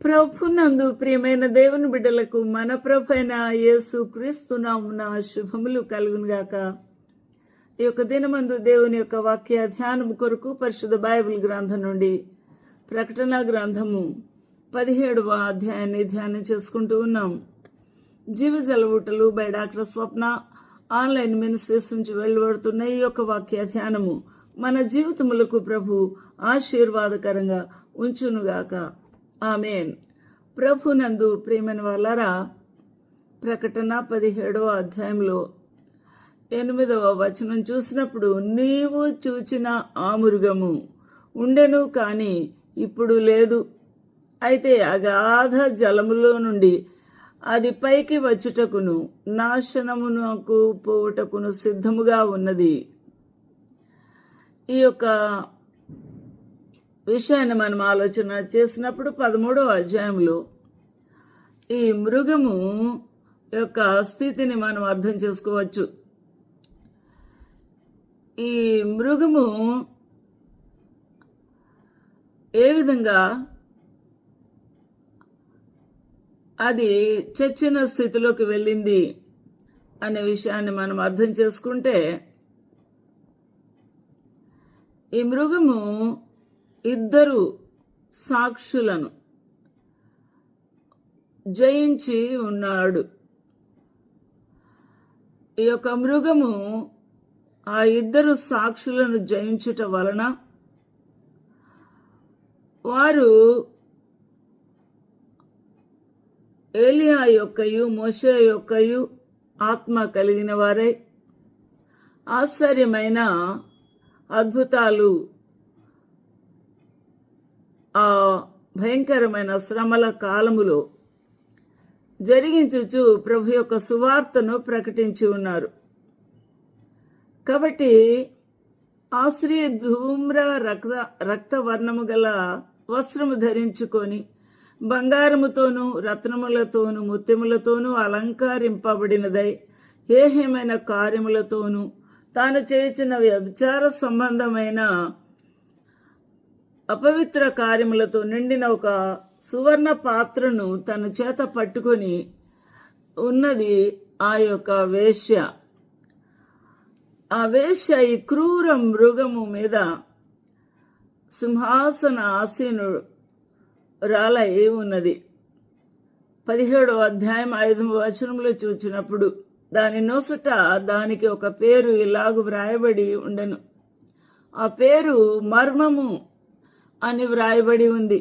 ప్రభునందు ప్రియమైన దేవుని బిడ్డలకు మన ప్రభు అయిన యేసు క్రీస్తునామున శుభములు కలుగునుగాక. ఈ యొక్క దినమందు దేవుని యొక్క వాక్య ధ్యానం కొరకు పరిశుద్ధ బైబిల్ గ్రంథం నుండి ప్రకటన గ్రంథము పదిహేడవ అధ్యాయాన్ని ధ్యానం చేసుకుంటూ ఉన్నాం. జీవజల ఊటలు by doctor Swapna online ministries నుంచి వెళ్ళబడుతున్న ఈ యొక్క వాక్య ధ్యానము మన జీవితములకు ప్రభు ఆశీర్వాదకరంగా ఉంచునుగాక. ఆమెన్. ప్రభునందు ప్రేమని వాళ్ళరా ప్రకటన పదిహేడవ అధ్యాయంలో ఎనిమిదవ వచనం చూసినప్పుడు నీవు చూచిన ఆ మృగము ఉండెను కానీ ఇప్పుడు లేదు. అయితే అగాధ జలములో నుండి అది పైకి వచ్చుటకును నాశనమునకు పోవుటకును సిద్ధముగా ఉన్నది. ఈ యొక్క విషయాన్ని మనం ఆలోచన చేసినప్పుడు పదమూడవ అధ్యాయంలో ఈ మృగము యొక్క స్థితిని మనం అర్థం చేసుకోవచ్చు. ఈ మృగము ఏ విధంగా అది చచ్చిన స్థితిలోకి వెళ్ళింది అనే విషయాన్ని మనం అర్థం చేసుకుంటే ఈ మృగము ఇద్దరు సాక్షులను జయించి ఉన్నాడు. ఈ యొక్క మృగము ఆ ఇద్దరు సాక్షులను జయించుట వలన వారు ఏలియా యొక్కయు మోషే యొక్కయు ఆత్మ కలిగిన వారై ఆశ్చర్యమైన అద్భుతాలు ఆ భయంకరమైన శ్రమల కాలములో జరిగించుచు ప్రభు యొక్క సువార్తను ప్రకటించి ఉన్నారు. కాబట్టి ఆశ్రయ ధూమ్ర రక్త రక్తవర్ణము గల వస్త్రము ధరించుకొని బంగారముతోనూ రత్నములతోనూ ముత్యములతోనూ అలంకరింపబడినదై ఏహేమైన కార్యములతోనూ తాను చేయుచున్న వ్యభిచార సంబంధమైన అపవిత్ర కార్యములతో నిండిన ఒక సువర్ణ పాత్రను తన చేత పట్టుకొని ఉన్నది ఆ యొక్క వేశ్య. ఆ వేశ్య ఈ క్రూర మృగము మీద సింహాసన ఆసీను రాలై ఉన్నది. పదిహేడవ అధ్యాయం ఐదు వచనంలో చూచినప్పుడు దాని నొసట దానికి ఒక పేరు ఇలాగు వ్రాయబడి ఉండెను. ఆ పేరు మర్మము అని వ్రాయబడి ఉంది.